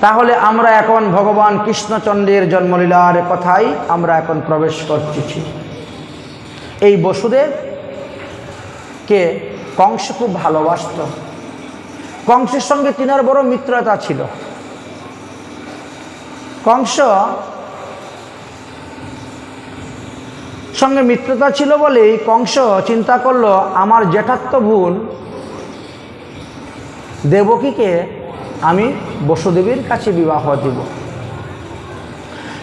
তাহলে আমরা এখন ভগবান কৃষ্ণচন্দ্রের জন্মলীলার কথাই আমরা এখন প্রবেশ করতেছি। এই বসুদেবকে কংস খুব ভালোবাসত। কংসের সঙ্গে তিনার বড় মিত্রতা ছিল। কংস সঙ্গে মিত্রতা ছিল বলেই কংস চিন্তা করল, আমার জ্যাঠাত্ব ভুল, দেবকীকে আমি বসুদেবীর কাছে বিবাহ দিব।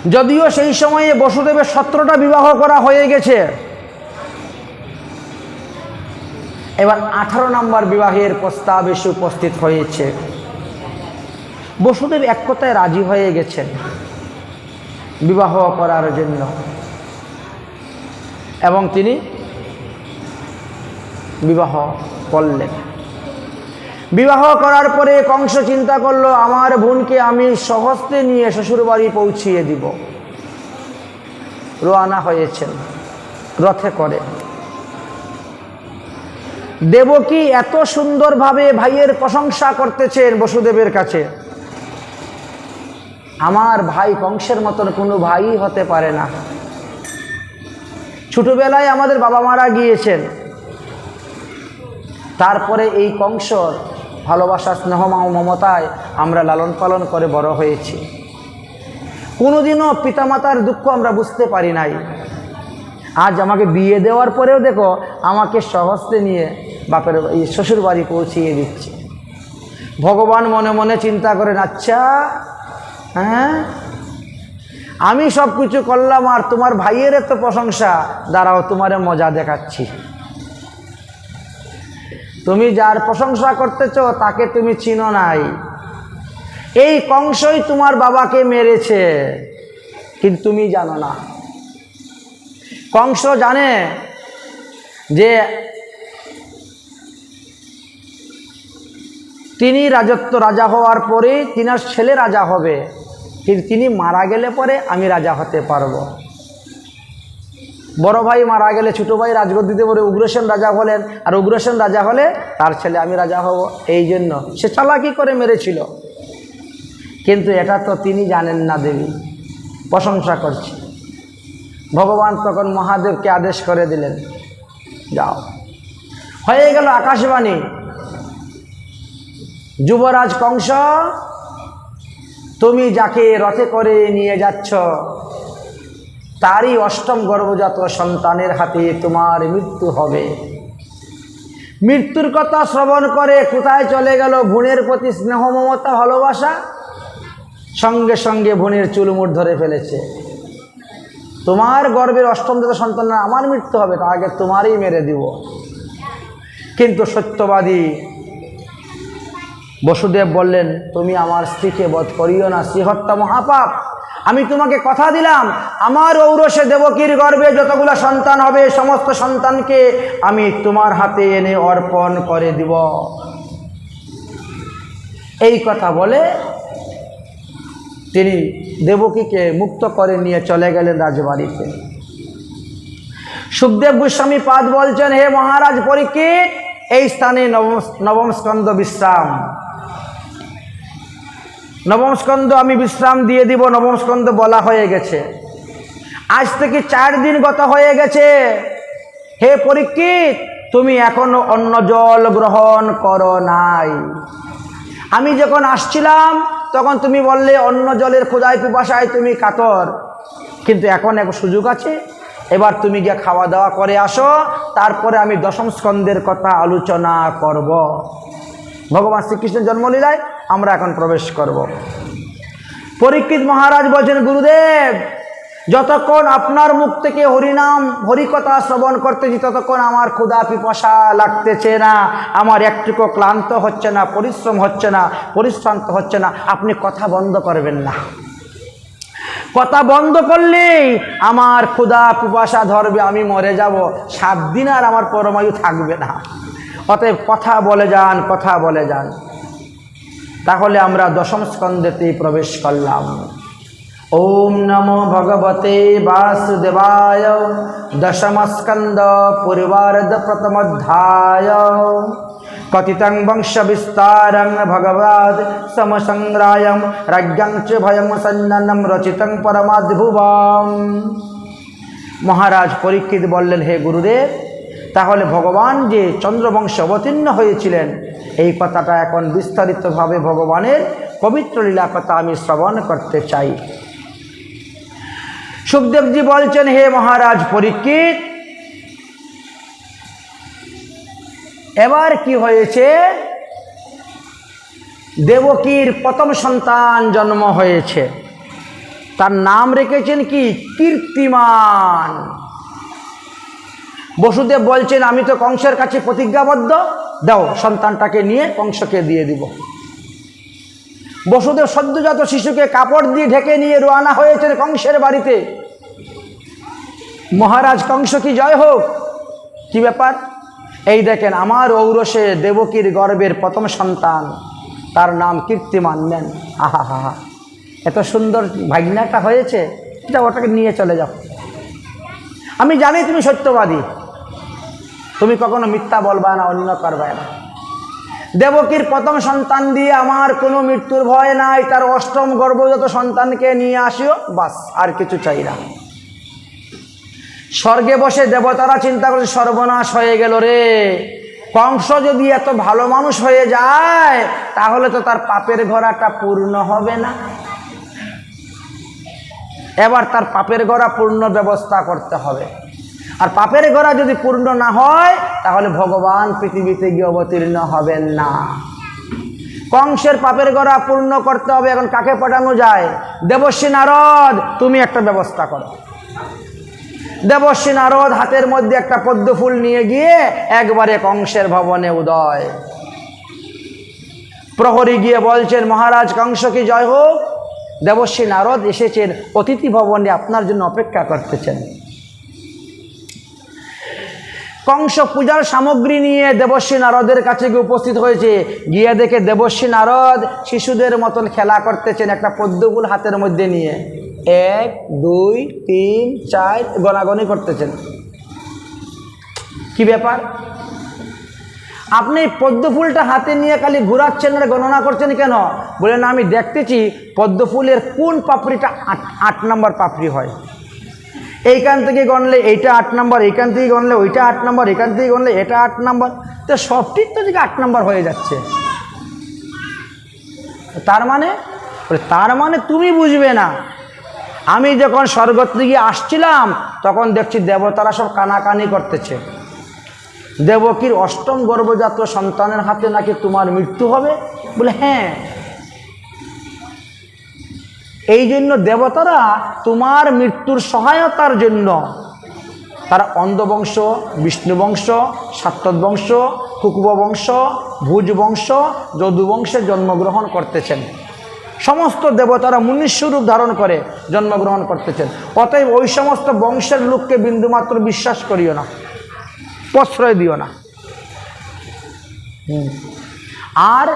যদিও সেই সময়ে বসুদেবের সত্রটা বিবাহ করা হয়ে গেছে। এবার আঠারো নম্বর বিবাহের প্রস্তাব এসে উপস্থিত হয়েছে। বসুদেব এক কথায় রাজি হয়ে গেছেন বিবাহ করার জন্য। এবং তিনি বিবাহ করলেন। বিবাহ করার পরে কংস চিন্তা করল, আমার বোনকে আমি সহস্তে নিয়ে শ্বশুরবাড়ি পৌঁছিয়ে দিব। রোয়ানা হয়েছেন, রথে করে। দেবকী এত সুন্দরভাবে ভাইয়ের প্রশংসা করতেছেন বসুদেবের কাছে। আমার ভাই কংসের মতন কোনো ভাই হতে পারে না। ছোটবেলায় আমাদের বাবা মারা গিয়েছেন। তারপরে এই কংসর ভালোবাসা, স্নেহ মা- মমতায় আমরা লালন পালন করে বড় হয়েছি। কোনোদিনও পিতামাতার দুঃখ আমরা বুঝতে পারি নাই। আজ আমাকে বিয়ে দেওয়ার পরেও দেখো, আমাকে সহস্তে নিয়ে বাপের এই শ্বশুর বাড়ি পৌঁছিয়ে দিচ্ছে। ভগবান মনে মনে চিন্তা করেন আচ্ছা হ্যাঁ আমি সব কিছু করলাম আর তোমার ভাইয়ের এত প্রশংসা, দাঁড়াও তোমারে মজা দেখাচ্ছি। তুমি যার প্রশংসা করতেছ, তাকে তুমি চিনো নাই। এই কংসই তোমার বাবাকে মেরেছে, কিন্তু তুমি জানো না। কংস জানে যে তিনি রাজত্ব রাজা হওয়ার পরে তিনার ছেলে রাজা হবে, কিন্তু তিনি মারা গেলে পরে আমি রাজা হতে পারব। বড় ভাই মারা গেলে, ছোট ভাই রাজগদ্দিতে পরে উগ্রসেন রাজা হলেন। আর উগ্রসেন রাজা হলে তার ছেলে, আমি রাজা হব। এই জন্য সে চালাকি করে মেরেছিল। কিন্তু এটা তো তিনি জানেন না দেবী। প্রশংসা করছি। ভগবান তখন মহাদেবকে আদেশ করে দিলেন, যাও। হয়ে গেল আকাশবাণী। যুবরাজ কংস, তুমি যাকে রথে করে নিয়ে যাচ্ছ তারই অষ্টম গর্ভজাত সন্তানের হাতে তোমার মৃত্যু হবে। মৃত্যুর কথা শ্রবণ করে কোথায় চলে গেল বোনের প্রতি স্নেহ, মমতা, ভালোবাসা? সঙ্গে সঙ্গে বোনের চুলমুট ধরে ফেলেছে। তোমার গর্বের অষ্টম জাত সন্তান আমার মৃত্যু হবে তা আগে তোমারই মেরে দিব। কিন্তু সত্যবাদী বসুদেব বললেন, তুমি আমার স্ত্রীকে বধ করিও না স্ত্রী হত্যা মহাপাপ। আমি তোমাকে কথা দিলাম, আমার ঔরসে দেবকীর গর্বে যতগুলো সন্তান হবে, সমস্ত সন্তানকে আমি তোমার হাতে এনে অর্পণ করে দিব। এই কথা বলে তিনি দেবকীকে মুক্ত করে নিয়ে চলে গেলেন রাজবাড়িতে। সুখদেব গোস্বামী পাদ বলছেন, হে মহারাজ পরীক্ষিত, এই স্থানে নবম নবম স্কন্দ বিশ্রাম। নবম স্কন্দ আমি বিশ্রাম দিয়ে দিব নবম স্কন্দ বলা হয়ে গেছে। আজ থেকে চার দিন গত হয়ে গেছে। হে পরীক্ষিত, তুমি এখনও অন্ন জল গ্রহণ করো নাই। আমি যখন আসছিলাম, তখন তুমি বললে, অন্য জলের খোঁজায় পিপাসায় তুমি কাতর। কিন্তু এখন এক সুযোগ আছে। এবার তুমি গিয়ে খাওয়া দাওয়া করে আসো, তারপরে আমি দশম স্কন্দের কথা আলোচনা করব। ভগবান শ্রীকৃষ্ণের জন্মলীলায় আমরা এখন প্রবেশ করব। পরীক্ষিত মহারাজ বলছেন, গুরুদেব, যতক্ষণ আপনার মুখ থেকে হরিনাম, হরিকথা শ্রবণ করতেছি, ততক্ষণ আমার ক্ষুদা পিপাসা লাগতেছে না। আমার একটুকু ক্লান্ত হচ্ছে না, পরিশ্রম হচ্ছে না, পরিশ্রান্ত হচ্ছে না। আপনি কথা বন্ধ করবেন না। কথা বন্ধ করলেই আমার ক্ষুধা পিপাসা ধরবে, আমি মরে যাব। সাত দিন আর আমার পরমায়ু থাকবে না। অতএব কথা বলে যান, কথা বলে যান। তাহলে আমরা দশম স্কন্ধেতেই প্রবেশ করলাম। ওম নমো ভগবতে বাসুদেবায়। দশমস্কন্দ পূর্বার্ধ প্রথমোধ্যায়। কথিতং বংশ বিস্তারং ভগবদ রাজ্ঞং চ ভয়ং সন্ননম রচিতং পরমাদ্ভুবম। মহারাজ পরীক্ষিত বললেন, হে গুরুদেব, তাহলে ভগবান যে চন্দ্রবংশ অবতীর্ণ হয়েছিলেন এই কথাটা এখন বিস্তারিতভাবে ভগবানের পবিত্র লীলা কথা আমি শ্রবণ করতে চাই। সুখদেবজি বলছেন, হে মহারাজ পরীক্ষিত, এবার কি হয়েছে? দেবকীর প্রথম সন্তান জন্ম হয়েছে। তার নাম রেখেছেন কি? কীর্তিমান। বসুদেব বলছেন, আমি তো কংসের কাছে প্রতিজ্ঞাবদ্ধ। দাও, সন্তানটাকে নিয়ে কংসকে দিয়ে দিব। বসুদেব সদ্যজাত শিশুকে কাপড় দিয়ে ঢেকে নিয়ে রোয়ানা হয়েছেন কংসের বাড়িতে। মহারাজ, কংস কি জয় হোক? কি ব্যাপার? এই দেখেন, আমার ঔরসে দেবকীর গর্বের প্রথম সন্তান। তার নাম কীর্তিমান নেন। আহা, হা এত সুন্দর ভাগনাটা হয়েছে এটা ওটাকে নিয়ে চলে যাও। আমি জানি তুমি সত্যবাদী। তুমি কখনো মিথ্যা বলবা না, অন্য করবে না। দেবকীর প্রথম সন্তান দিয়ে আমার কোনো মৃত্যুর ভয় নাই, তার অষ্টম গর্ভজাত সন্তানকে নিয়ে আসিও, বাস, আর কিছু চাই না। স্বর্গে বসে দেবতারা চিন্তা করছে, সর্বনাশ হয়ে গেল রে। কংস যদি এত ভালো মানুষ হয়ে যায়, তাহলে তো তার পাপের ঘোড়াটা পূর্ণ হবে না। এবার তার পাপের গড়া পূর্ণ ব্যবস্থা করতে হবে। আর পাপের গড়া যদি পূর্ণ না হয়, তাহলে ভগবান পৃথিবীতে গিয়ে অবতীর্ণ হবেন না। কংসের পাপের গড়া পূর্ণ করতে হবে, এখন কাকে পাঠানো যায়? দেবশ্রী নারদ, তুমি একটা ব্যবস্থা করো। দেবশ্রী নারদ হাতের মধ্যে একটা পদ্ম ফুল নিয়ে গিয়ে একবারে কংসের ভবনে উদয়। প্রহরী গিয়ে বলছেন, মহারাজ, কংস কি জয় হোক? দেবশ্রী নারদ এসেছেন, অতিথি ভবনে আপনার জন্য অপেক্ষা করতেছেন। কংস পূজার সামগ্রী নিয়ে দেবশ্রী নারদের কাছে গিয়ে উপস্থিত হয়েছে। গিয়ে দেখে দেবশ্রী নারদ শিশুদের মতন খেলা করতেছেন একটা পদ্মফুল হাতের মধ্যে নিয়ে। এক, দুই, তিন, চার গনাগনি করতেছেন। কি ব্যাপার? আপনি পদ্মফুলটা হাতে নিয়ে খালি ঘুরাচ্ছেন আর গণনা করছেন কেন? বলেন আমি দেখতেছি পদ্মফুলের কোন পাপড়িটা আট আট নম্বর পাপড়ি হয়। এইখান থেকে গণলে এইটা আট নম্বর, এইখান থেকে গণলে ওইটা আট নম্বর এখান থেকে গণলে এটা আট নম্বর। তো সবটির তো দিকে আট নম্বর হয়ে যাচ্ছে। তার মানে? তার মানে তুমি বুঝবে না। আমি যখন স্বর্গ থেকে আসছিলাম, তখন দেখছি দেবতারা সব কানাকানি করতেছে। দেবকীর অষ্টম গর্ভজাত সন্তানের হাতে নাকি তোমার মৃত্যু হবে? বলে হ্যাঁ। এই জন্য দেবতারা তোমার মৃত্যুর সহায়তার জন্য তারা অন্ধবংশ, বিষ্ণুবংশ বংশ কুকুব বংশ ভুজ বংশ যদুবংশে জন্মগ্রহণ করতেছেন। সমস্ত দেবতারা মুনিস্বরূপ ধারণ করে জন্মগ্রহণ করতেছেন। অতএব ওই সমস্ত বংশের লোককে বিন্দুমাত্র বিশ্বাস করিও না, প্রশ্রয় দিও না। আর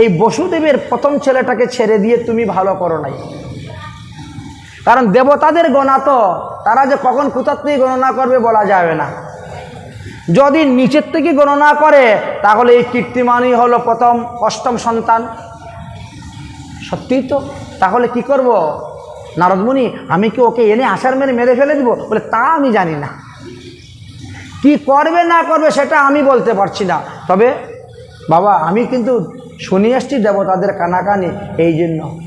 এই বসুদেবের প্রথম ছেলেটাকে ছেড়ে দিয়ে তুমি ভালো করো নাই। কারণ দেবতাদের গণা তো, তারা যে কখন কোথার থেকে গণনা করবে বলা যাবে না। যদি নিচের থেকে গণনা করে, তাহলে এই কীর্তিমানই হলো প্রথম, অষ্টম সন্তান। সত্যিই তো? তাহলে কি করব? নারদমুনি আমি কি ওকে এনে আসার মেরে মেরে ফেলে দিব? বলে, তা আমি জানি না। কি করবে না করবে সেটা আমি বলতে পারছি না। তবে, বাবা, আমি কিন্তু শুনে আসছি দেবতাদের কানাকানি, এই জন্য।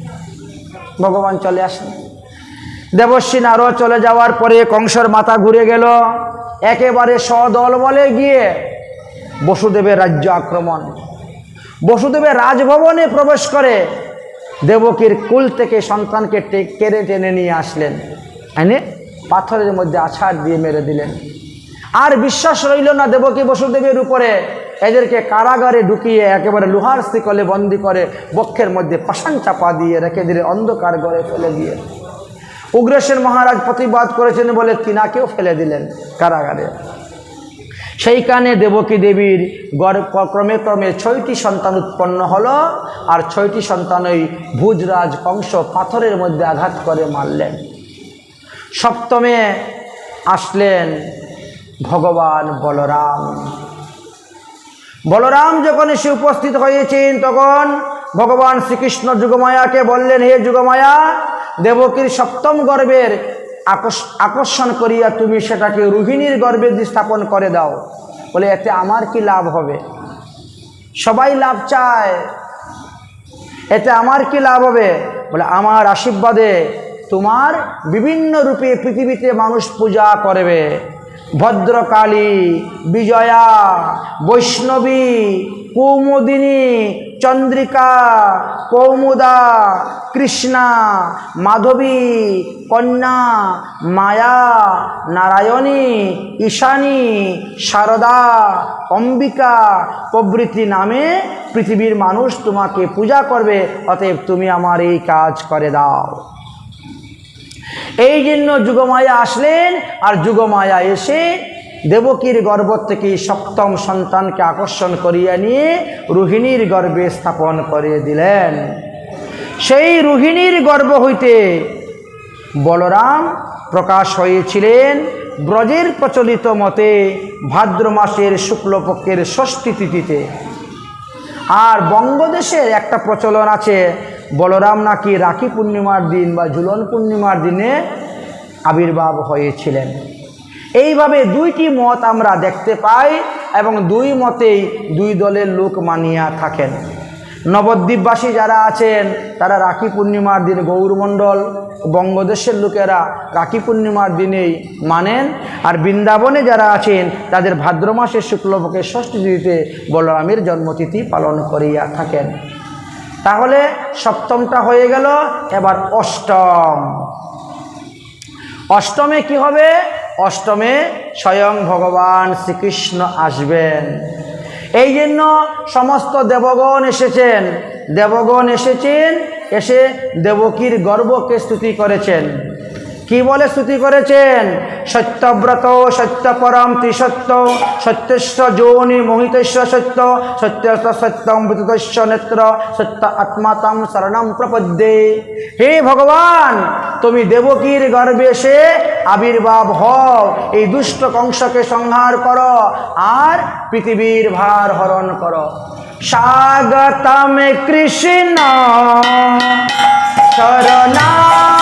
ভগবান চলে আসেন। দেবশ্রী আরও চলে যাওয়ার পরে কংসর মাথা ঘুরে গেল। একেবারে সদল বলে গিয়ে বসুদেবের রাজ্য আক্রমণ। বসুদেবের রাজভবনে প্রবেশ করে দেবকীর কুল থেকে সন্তানকে কেড়ে টেনে নিয়ে আসলেন। এনে পাথরের মধ্যে আছাড় দিয়ে মেরে দিলেন। আর বিশ্বাস রইল না দেবকী বসুদেবের উপরে। এদেরকে কারাগারে ঢুকিয়ে একেবারে লোহার শিকলে বন্দি করে বক্ষের মধ্যে পাশান চাপা দিয়ে রেখে দিলে অন্ধকার ঘরে ফেলে দিয়ে। উগ্রসেন মহারাজ প্রতিবাদ করেছেন বলে তিনাকেও ফেলে দিলেন কারাগারে। সেইখানে দেবকী দেবীর ক্রমে ক্রমে ছয়টি সন্তান উৎপন্ন হলো আর ছয়টি সন্তান ওই ভুজরাজ কংস পাথরের মধ্যে আঘাত করে মারলেন। সপ্তমে আসলেন ভগবান বলরাম। বলরাম যখন এসে উপস্থিত হয়েছেন, তখন ভগবান শ্রীকৃষ্ণ যুগমায়াকে বললেন, হে যুগমায়া, দেবকীর সপ্তম গর্বের আকর্ষ- আকর্ষণ করিয়া তুমি সেটাকে রোহিণীর গর্ভে স্থাপন করে দাও। বলে, এতে আমার কি লাভ হবে? সবাই লাভ চায়। এতে আমার কি লাভ হবে? বলে, আমার আশীর্বাদে তোমার বিভিন্ন রূপে পৃথিবীতে মানুষ পূজা করবে। ভদ্রকালী, বিজয়া, বৈষ্ণবী, কৌমুদিনী, চন্দ্রিকা, কৌমুদা, কৃষ্ণা, মাধবী, কন্যা, মায়া, নারায়ণী, ঈশানী শারদা অম্বিকা প্রভৃতি নামে পৃথিবীর মানুষ তোমাকে পূজা করবে, অতএব তুমি আমার এই কাজ করে দাও। এই জন্য যুগমায়া আসলেন আর যুগমায়া এসে দেবকীর গর্ভ থেকে সপ্তম সন্তানকে আকর্ষণ করিয়া নিয়ে রোহিণীর গর্ভে স্থাপন করে দিলেন। সেই রোহিণীর গর্ভ হইতে বলরাম প্রকাশ হয়েছিলেন ব্রজের প্রচলিত মতে ভাদ্র মাসের শুক্লপক্ষের ষষ্ঠী তিথিতে। আর বঙ্গদেশের একটা প্রচলন আছে বলরাম নাকি রাখি পূর্ণিমার দিন বা ঝুলন পূর্ণিমার দিনে আবির্ভাব হয়েছিলেন। এইভাবে দুইটি মত আমরা দেখতে পাই এবং দুই মতেই দুই দলের লোক মানিয়া থাকেন। নবদ্বীপবাসী যারা আছেন, তারা রাখি পূর্ণিমার দিন গৌরমণ্ডল, বঙ্গদেশের লোকেরা রাখি পূর্ণিমার দিনেই মানেন। আর বৃন্দাবনে যারা আছেন, তাদের ভাদ্র মাসের শুক্লপক্ষের ষষ্ঠী তিথিতে বলরামের জন্মতিথি পালন করিয়া থাকেন। তাহলে সপ্তমটা হয়ে গেল, এবার অষ্টম। অষ্টমে কি হবে? অষ্টমে স্বয়ং ভগবান শ্রীকৃষ্ণ আসবেন। এই জন্য সমস্ত দেবগণ এসেছেন। দেবগণ এসেছেন, এসে দেবকীর গর্বকে স্তুতি করেছেন। কি বলে স্তুতি করেছেন? সত্যব্রত, সত্যপরম ত্রিসত্য, সত্যস্ব যোনি মোহিতস্ব সত্য, সত্যস্ব সত্যম বিতস্য নেত্র, সত্য আত্মাতম শরণম প্রপদ্যে। হে ভগবান, তুমি দেবকীর গর্ভে এসে আবির্ভাব হও, এই দুষ্ট কংসকে সংহার করো আর পৃথিবীর ভার হরণ করো। স্বাগতম কৃষ্ণ। শরণাগতম